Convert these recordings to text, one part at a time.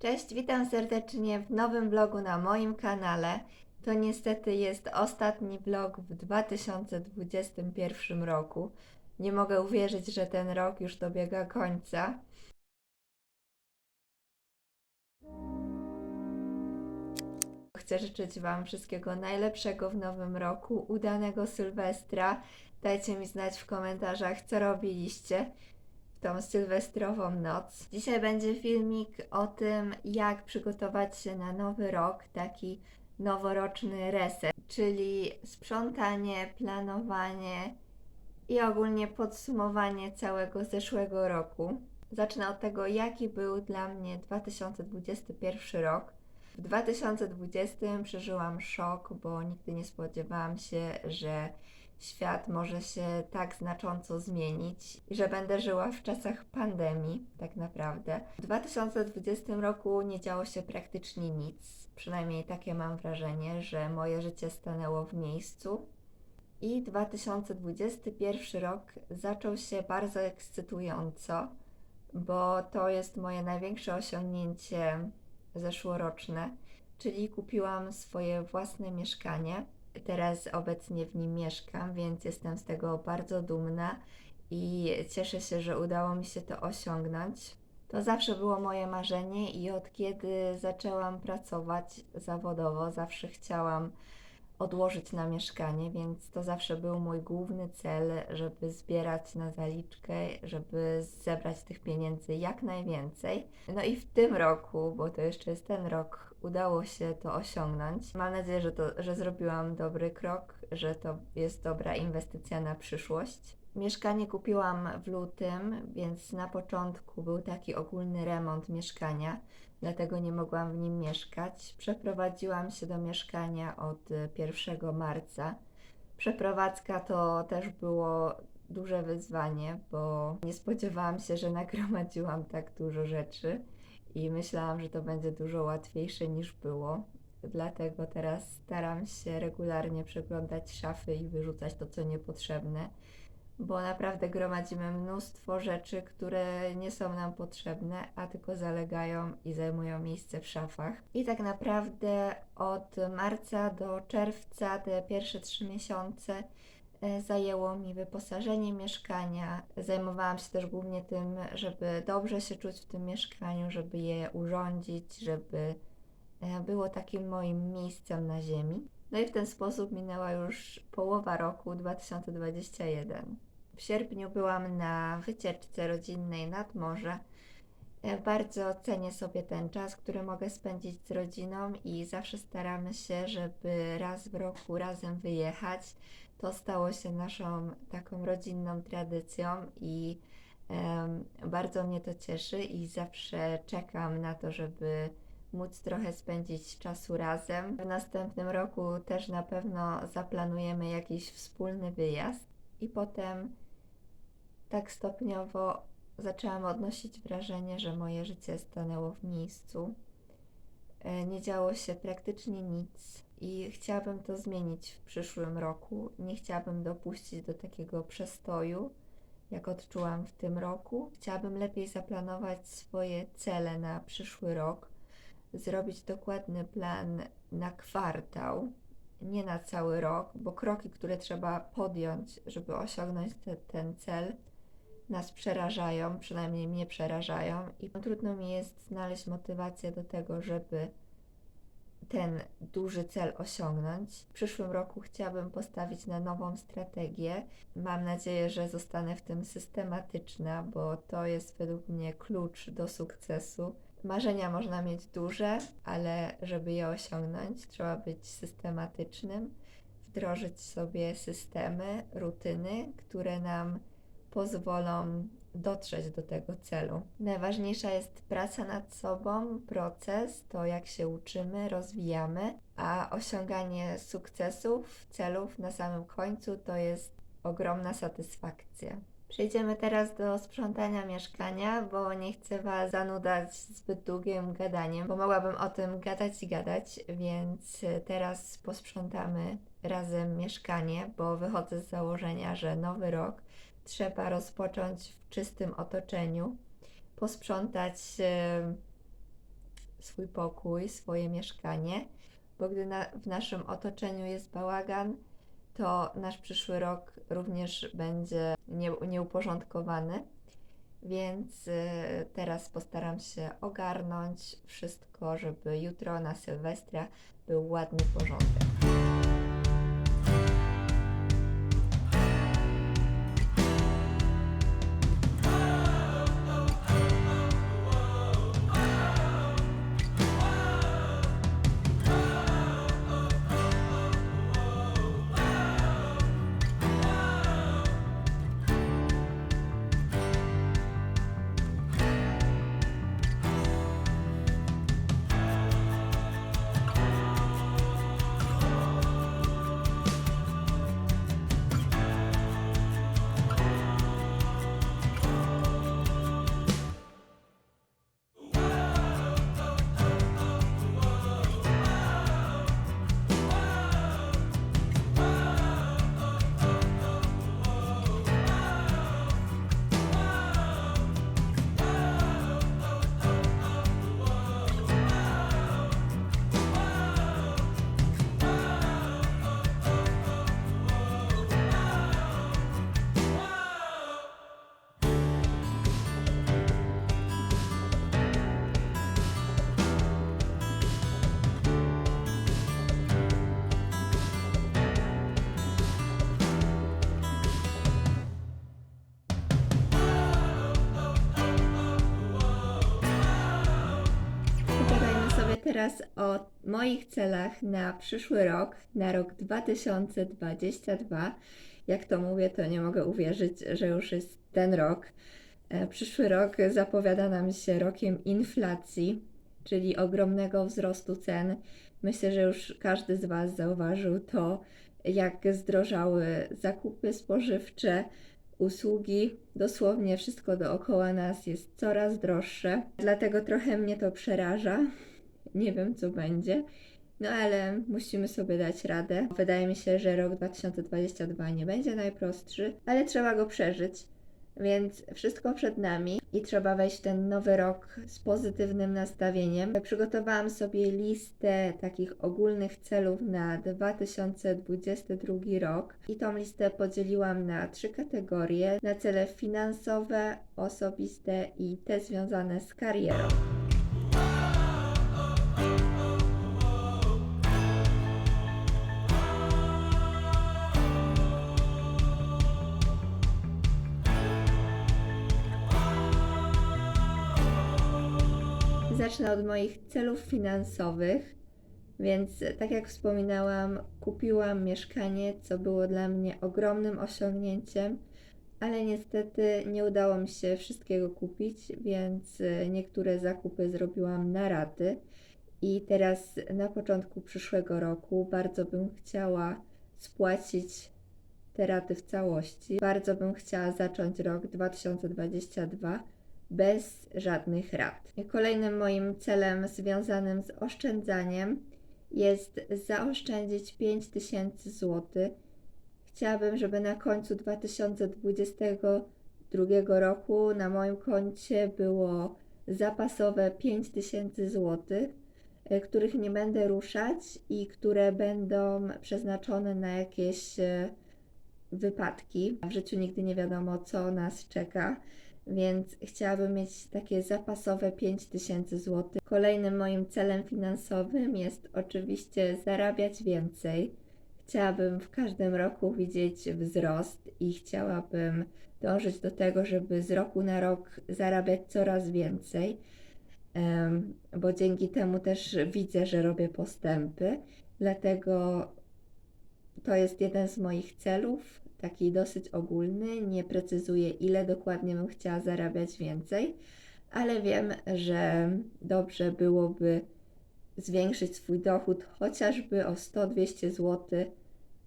Cześć, witam serdecznie w nowym vlogu na moim kanale. To niestety jest ostatni vlog w 2021 roku. Nie mogę uwierzyć, że ten rok już dobiega końca. Chcę życzyć Wam wszystkiego najlepszego w nowym roku, udanego Sylwestra. Dajcie mi znać w komentarzach, co robiliście tą sylwestrową noc. Dzisiaj będzie filmik o tym, jak przygotować się na nowy rok, taki noworoczny reset, czyli sprzątanie, planowanie i ogólnie podsumowanie całego zeszłego roku. Zacznę od tego, jaki był dla mnie 2021 rok. W 2020 przeżyłam szok, bo nigdy nie spodziewałam się, że świat może się tak znacząco zmienić i że będę żyła w czasach pandemii, tak naprawdę. W 2020 roku nie działo się praktycznie nic, przynajmniej takie mam wrażenie, że moje życie stanęło w miejscu. I 2021 rok zaczął się bardzo ekscytująco, bo to jest moje największe osiągnięcie zeszłoroczne, czyli kupiłam swoje własne mieszkanie. Teraz obecnie w nim mieszkam, więc jestem z tego bardzo dumna i cieszę się, że udało mi się to osiągnąć. To zawsze było moje marzenie i od kiedy zaczęłam pracować zawodowo, zawsze chciałam odłożyć na mieszkanie, więc to zawsze był mój główny cel, żeby zbierać na zaliczkę, żeby zebrać tych pieniędzy jak najwięcej. No i w tym roku, bo to jeszcze jest ten rok, udało się to osiągnąć. Mam nadzieję, że, to, że zrobiłam dobry krok, że to jest dobra inwestycja na przyszłość. Mieszkanie kupiłam w lutym, więc na początku był taki ogólny remont mieszkania, dlatego nie mogłam w nim mieszkać. Przeprowadziłam się do mieszkania od y, 1 marca. Przeprowadzka to też było duże wyzwanie, bo nie spodziewałam się, że nagromadziłam tak dużo rzeczy i myślałam, że to będzie dużo łatwiejsze niż było. Dlatego teraz staram się regularnie przeglądać szafy i wyrzucać to, co niepotrzebne bo naprawdę gromadzimy mnóstwo rzeczy, które nie są nam potrzebne, a tylko zalegają i zajmują miejsce w szafach. I tak naprawdę od marca do czerwca, te pierwsze trzy miesiące, e, zajęło mi wyposażenie mieszkania. Zajmowałam się też głównie tym, żeby dobrze się czuć w tym mieszkaniu, żeby je urządzić, żeby e, było takim moim miejscem na ziemi. No i w ten sposób minęła już połowa roku 2021. W sierpniu byłam na wycieczce rodzinnej nad morze. E, Bardzo cenię sobie ten czas, który mogę spędzić z rodziną i zawsze staramy się, żeby raz w roku razem wyjechać. To stało się naszą taką rodzinną tradycją i em, bardzo mnie to cieszy i zawsze czekam na to, żeby móc trochę spędzić czasu razem. W następnym roku też na pewno zaplanujemy jakiś wspólny wyjazd i potem tak stopniowo zaczęłam odnosić wrażenie, że moje życie stanęło w miejscu. E, Nie działo się praktycznie nic i chciałabym to zmienić w przyszłym roku. Nie chciałabym dopuścić do takiego przestoju, jak odczułam w tym roku. Chciałabym lepiej zaplanować swoje cele na przyszły rok, zrobić dokładny plan na kwartał, nie na cały rok, bo kroki, które trzeba podjąć, żeby osiągnąć te, ten cel, nas przerażają, przynajmniej mnie przerażają, i trudno mi jest znaleźć motywację do tego, żeby ten duży cel osiągnąć. W przyszłym roku chciałabym postawić na nową strategię. Mam nadzieję, że zostanę w tym systematyczna, bo to jest według mnie klucz do sukcesu. Marzenia można mieć duże, ale żeby je osiągnąć, trzeba być systematycznym, wdrożyć sobie systemy, rutyny, które nam pozwolą dotrzeć do tego celu. Najważniejsza jest praca nad sobą, proces, to jak się uczymy, rozwijamy, a osiąganie sukcesów, celów na samym końcu to jest ogromna satysfakcja. Przejdziemy teraz do sprzątania mieszkania, bo nie chcę Was zanudzać zbyt długim gadaniem, bo mogłabym o tym gadać i gadać, więc teraz posprzątamy razem mieszkanie, bo wychodzę z założenia, że nowy rok trzeba rozpocząć w czystym otoczeniu, posprzątać e, swój pokój, swoje mieszkanie, bo gdy na, w naszym otoczeniu jest bałagan, to nasz przyszły rok również będzie nie, nieuporządkowany. Więc y, teraz postaram się ogarnąć wszystko, żeby jutro na Sylwestra był ładny porządek. Teraz o moich celach na przyszły rok, na rok 2022. Jak to mówię, to nie mogę uwierzyć, że już jest ten rok. E, Przyszły rok zapowiada nam się rokiem inflacji, czyli ogromnego wzrostu cen. Myślę, że już każdy z Was zauważył to, jak zdrożały zakupy spożywcze, usługi, dosłownie wszystko dookoła nas jest coraz droższe. Dlatego trochę mnie to przeraża. Nie wiem, co będzie. No ale musimy sobie dać radę. Wydaje mi się, że rok 2022 nie będzie najprostszy, ale trzeba go przeżyć. Więc wszystko przed nami i trzeba wejść w ten nowy rok z pozytywnym nastawieniem. Przygotowałam sobie listę takich ogólnych celów na 2022 rok i tą listę podzieliłam na trzy kategorie: na cele finansowe, osobiste i te związane z karierą. Zacznę od moich celów finansowych. Więc, tak jak wspominałam, kupiłam mieszkanie, co było dla mnie ogromnym osiągnięciem, ale niestety nie udało mi się wszystkiego kupić, więc y, niektóre zakupy zrobiłam na raty. I teraz na początku przyszłego roku bardzo bym chciała spłacić te raty w całości. Bardzo bym chciała zacząć rok 2022 bez żadnych rat. Kolejnym moim celem związanym z oszczędzaniem jest zaoszczędzić 5000 zł. Chciałabym, żeby na końcu 2022 roku na moim koncie było zapasowe 5000 zł, e, których nie będę ruszać i które będą przeznaczone na jakieś e, wypadki. W życiu nigdy nie wiadomo, co nas czeka, więc chciałabym mieć takie zapasowe 5000 zł. Kolejnym moim celem finansowym jest oczywiście zarabiać więcej. Chciałabym w każdym roku widzieć wzrost i chciałabym dążyć do tego, żeby z roku na rok zarabiać coraz więcej, bo dzięki temu też widzę, że robię postępy. Dlatego to jest jeden z moich celów, taki dosyć ogólny. Nie precyzuję, ile dokładnie bym chciała zarabiać więcej, ale wiem, że dobrze byłoby zwiększyć swój dochód chociażby o 100-200 zł.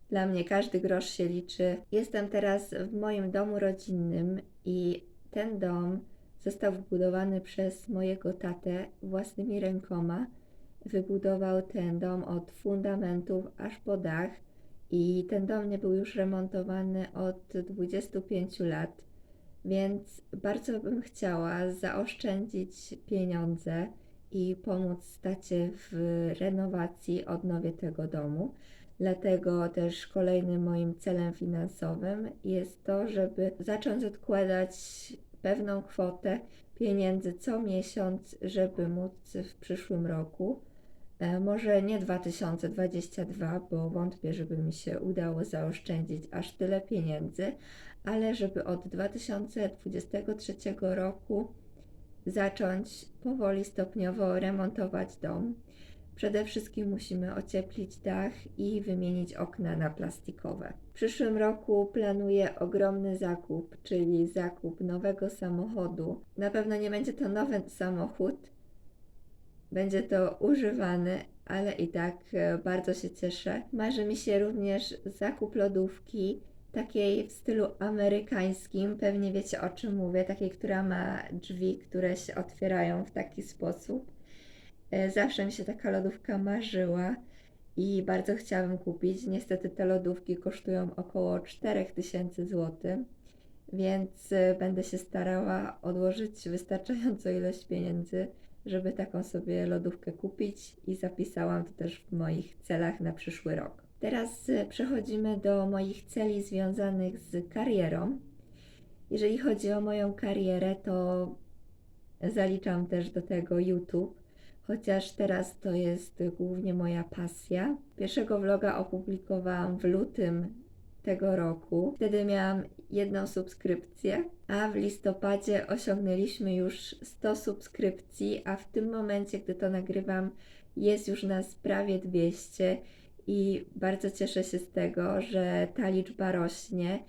Dla mnie każdy grosz się liczy. Jestem teraz w moim domu rodzinnym i ten dom został wybudowany przez mojego tatę własnymi rękoma. Wybudował ten dom od fundamentów aż po dach i ten dom nie był już remontowany od 25 lat, więc bardzo bym chciała zaoszczędzić pieniądze i pomóc tacie w renowacji, odnowie tego domu. Dlatego też kolejnym moim celem finansowym jest to, żeby zacząć odkładać pewną kwotę pieniędzy co miesiąc, żeby móc w przyszłym roku, może nie 2022, bo wątpię, żeby mi się udało zaoszczędzić aż tyle pieniędzy, ale żeby od 2023 roku zacząć powoli, stopniowo remontować dom. Przede wszystkim musimy ocieplić dach i wymienić okna na plastikowe. W przyszłym roku planuję ogromny zakup, czyli zakup nowego samochodu. Na pewno nie będzie to nowy samochód, będzie to używany, ale i tak e, bardzo się cieszę. Marzy mi się również zakup lodówki takiej w stylu amerykańskim, pewnie wiecie o czym mówię, takiej, która ma drzwi, które się otwierają w taki sposób. E, Zawsze mi się taka lodówka marzyła i bardzo chciałabym kupić. Niestety te lodówki kosztują około 4000 zł, więc e, będę się starała odłożyć wystarczającą ilość pieniędzy, żeby taką sobie lodówkę kupić i zapisałam to też w moich celach na przyszły rok. Teraz e, przechodzimy do moich celi związanych z karierą. Jeżeli chodzi o moją karierę, to zaliczam też do tego YouTube, chociaż teraz to jest głównie moja pasja. Pierwszego vloga opublikowałam w lutym tego roku. Wtedy miałam jedną subskrypcję, a w listopadzie osiągnęliśmy już 100 subskrypcji, a w tym momencie, gdy to nagrywam, jest już nas prawie 200 i bardzo cieszę się z tego, że ta liczba rośnie.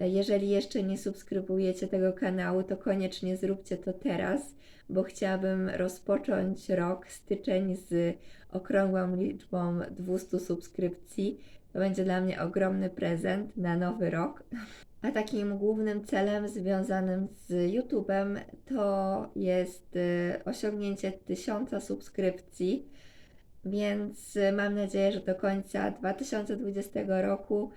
Jeżeli jeszcze nie subskrybujecie tego kanału, to koniecznie zróbcie to teraz, bo chciałabym rozpocząć rok, styczeń z okrągłą liczbą 200 subskrypcji. To będzie dla mnie ogromny prezent na nowy rok. A takim głównym celem związanym z YouTube'em to jest y, osiągnięcie 1000 subskrypcji, więc y, mam nadzieję, że do końca 2020 roku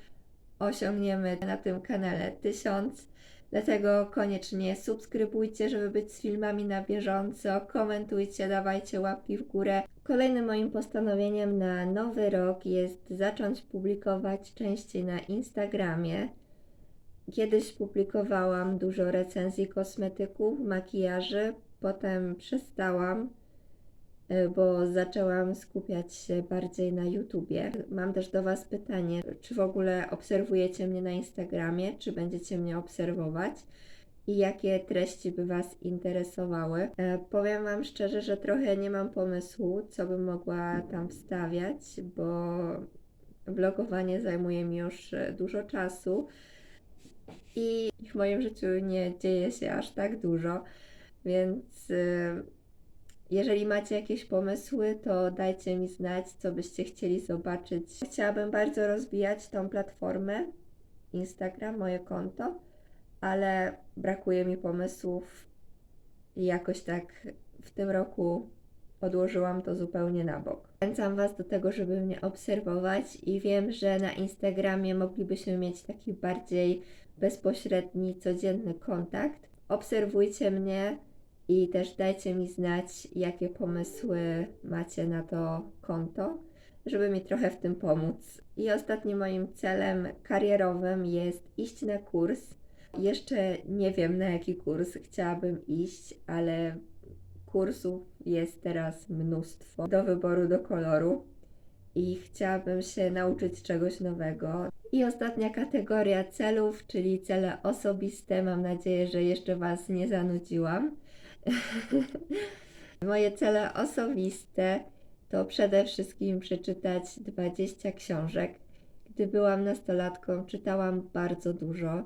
osiągniemy na tym kanale 1000. Dlatego koniecznie subskrybujcie, żeby być z filmami na bieżąco, komentujcie, dawajcie łapki w górę. Kolejnym moim postanowieniem na nowy rok jest zacząć publikować częściej na Instagramie. Kiedyś publikowałam dużo recenzji kosmetyków, makijaży, potem przestałam, y, bo zaczęłam skupiać się bardziej na YouTubie. Mam też do Was pytanie, czy w ogóle obserwujecie mnie na Instagramie, czy będziecie mnie obserwować? I jakie treści by Was interesowały? E, powiem Wam szczerze, że trochę nie mam pomysłu, co bym mogła tam wstawiać, bo vlogowanie zajmuje mi już e, dużo czasu i w moim życiu nie dzieje się aż tak dużo, więc y, jeżeli macie jakieś pomysły, to dajcie mi znać, co byście chcieli zobaczyć. Chciałabym bardzo rozwijać tą platformę Instagram, moje konto, ale brakuje mi pomysłów i jakoś tak w tym roku odłożyłam to zupełnie na bok. Zachęcam Was do tego, żeby mnie obserwować i wiem, że na Instagramie moglibyśmy mieć taki bardziej bezpośredni, codzienny kontakt. Obserwujcie mnie i też dajcie mi znać, jakie pomysły macie na to konto, żeby mi trochę w tym pomóc. I ostatnim moim celem karierowym jest iść na kurs. Jeszcze nie wiem, na jaki kurs chciałabym iść, ale kursów jest teraz mnóstwo do wyboru, do koloru i chciałabym się nauczyć czegoś nowego. I ostatnia kategoria celów, czyli cele osobiste. Mam nadzieję, że jeszcze Was nie zanudziłam. Moje cele osobiste to przede wszystkim przeczytać 20 książek. Gdy byłam nastolatką, czytałam bardzo dużo.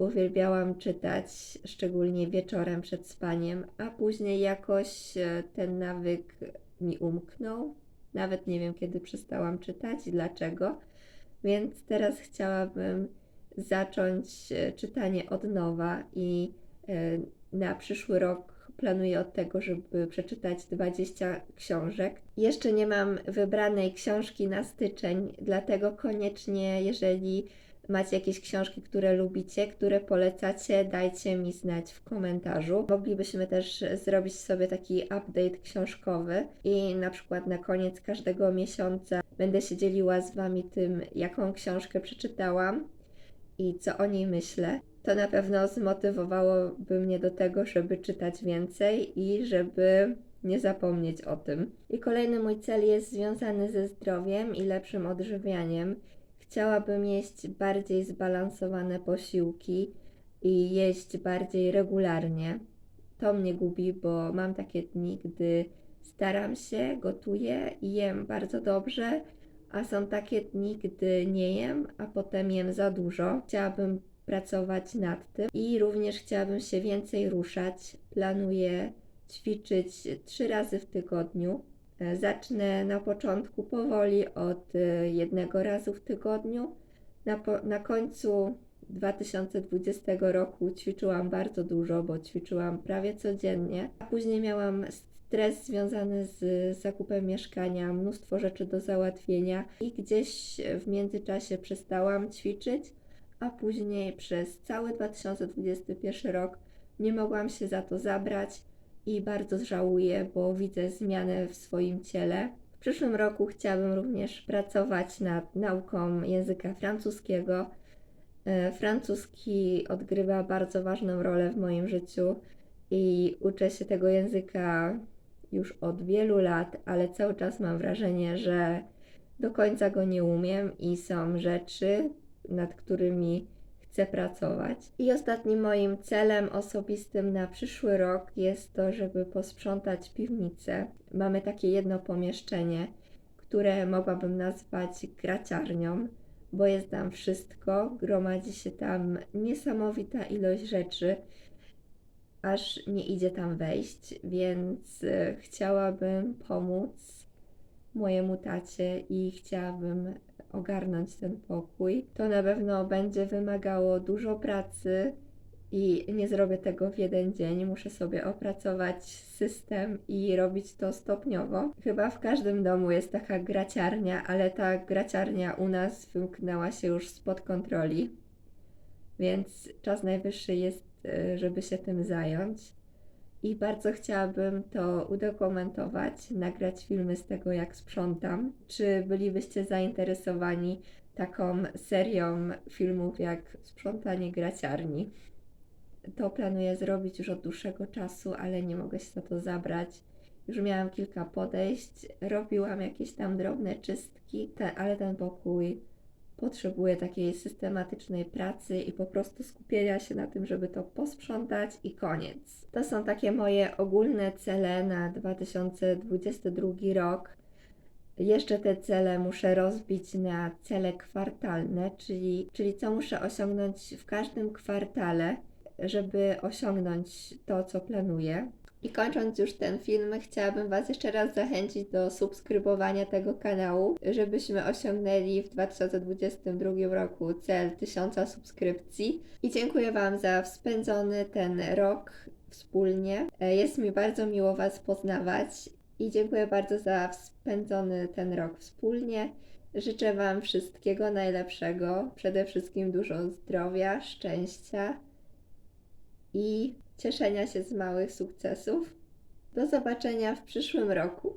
Uwielbiałam czytać, szczególnie wieczorem przed spaniem, a później jakoś e, ten nawyk mi umknął. Nawet nie wiem, kiedy przestałam czytać i dlaczego. Więc teraz chciałabym zacząć e, czytanie od nowa i e, na przyszły rok planuję od tego, żeby przeczytać 20 książek. Jeszcze nie mam wybranej książki na styczeń, dlatego koniecznie, jeżeli macie jakieś książki, które lubicie, które polecacie, dajcie mi znać w komentarzu. Moglibyśmy też zrobić sobie taki update książkowy i na przykład na koniec każdego miesiąca będę się dzieliła z Wami tym, jaką książkę przeczytałam i co o niej myślę. To na pewno zmotywowałoby mnie do tego, żeby czytać więcej i żeby nie zapomnieć o tym. I kolejny mój cel jest związany ze zdrowiem i lepszym odżywianiem. Chciałabym jeść bardziej zbalansowane posiłki i jeść bardziej regularnie. To mnie gubi, bo mam takie dni, gdy staram się, gotuję i jem bardzo dobrze, a są takie dni, gdy nie jem, a potem jem za dużo. Chciałabym pracować nad tym i również chciałabym się więcej ruszać. Planuję ćwiczyć trzy razy w tygodniu. E, Zacznę na początku powoli od e, jednego razu w tygodniu. Na, na końcu 2020 roku ćwiczyłam bardzo dużo, bo ćwiczyłam prawie codziennie. A później miałam stres związany z zakupem mieszkania, mnóstwo rzeczy do załatwienia i gdzieś w międzyczasie przestałam ćwiczyć, a później przez cały 2021 rok nie mogłam się za to zabrać i bardzo żałuję, bo widzę zmianę w swoim ciele. W przyszłym roku chciałabym również pracować nad nauką języka francuskiego. E, Francuski odgrywa bardzo ważną rolę w moim życiu i uczę się tego języka już od wielu lat, ale cały czas mam wrażenie, że do końca go nie umiem i są rzeczy, nad którymi chcę pracować. I ostatnim moim celem osobistym na przyszły rok jest to, żeby posprzątać piwnicę. Mamy takie jedno pomieszczenie, które mogłabym nazwać graciarnią, bo jest tam wszystko, gromadzi się tam niesamowita ilość rzeczy, aż nie idzie tam wejść, więc e, chciałabym pomóc mojemu tacie i chciałabym ogarnąć ten pokój. To na pewno będzie wymagało dużo pracy i nie zrobię tego w jeden dzień. Muszę sobie opracować system i robić to stopniowo. Chyba w każdym domu jest taka graciarnia, ale ta graciarnia u nas wymknęła się już spod kontroli. Więc czas najwyższy jest, e, żeby się tym zająć. I bardzo chciałabym to udokumentować, nagrać filmy z tego, jak sprzątam. Czy bylibyście zainteresowani taką serią filmów jak Sprzątanie graciarni? To planuję zrobić już od dłuższego czasu, ale nie mogę się za to zabrać. Już miałam kilka podejść, robiłam jakieś tam drobne czystki, ale ten pokój potrzebuje takiej systematycznej pracy i po prostu skupienia się na tym, żeby to posprzątać i koniec. To są takie moje ogólne cele na 2022 rok. Jeszcze te cele muszę rozbić na cele kwartalne, czyli, czyli co muszę osiągnąć w każdym kwartale, żeby osiągnąć to, co planuję. I kończąc już ten film, chciałabym Was jeszcze raz zachęcić do subskrybowania tego kanału, żebyśmy osiągnęli w 2022 roku cel 1000 subskrypcji. I dziękuję Wam za spędzony ten rok wspólnie. E, Jest mi bardzo miło Was poznawać i dziękuję bardzo za spędzony ten rok wspólnie. Życzę Wam wszystkiego najlepszego, przede wszystkim dużo zdrowia, szczęścia i cieszenia się z małych sukcesów. Do zobaczenia w przyszłym roku.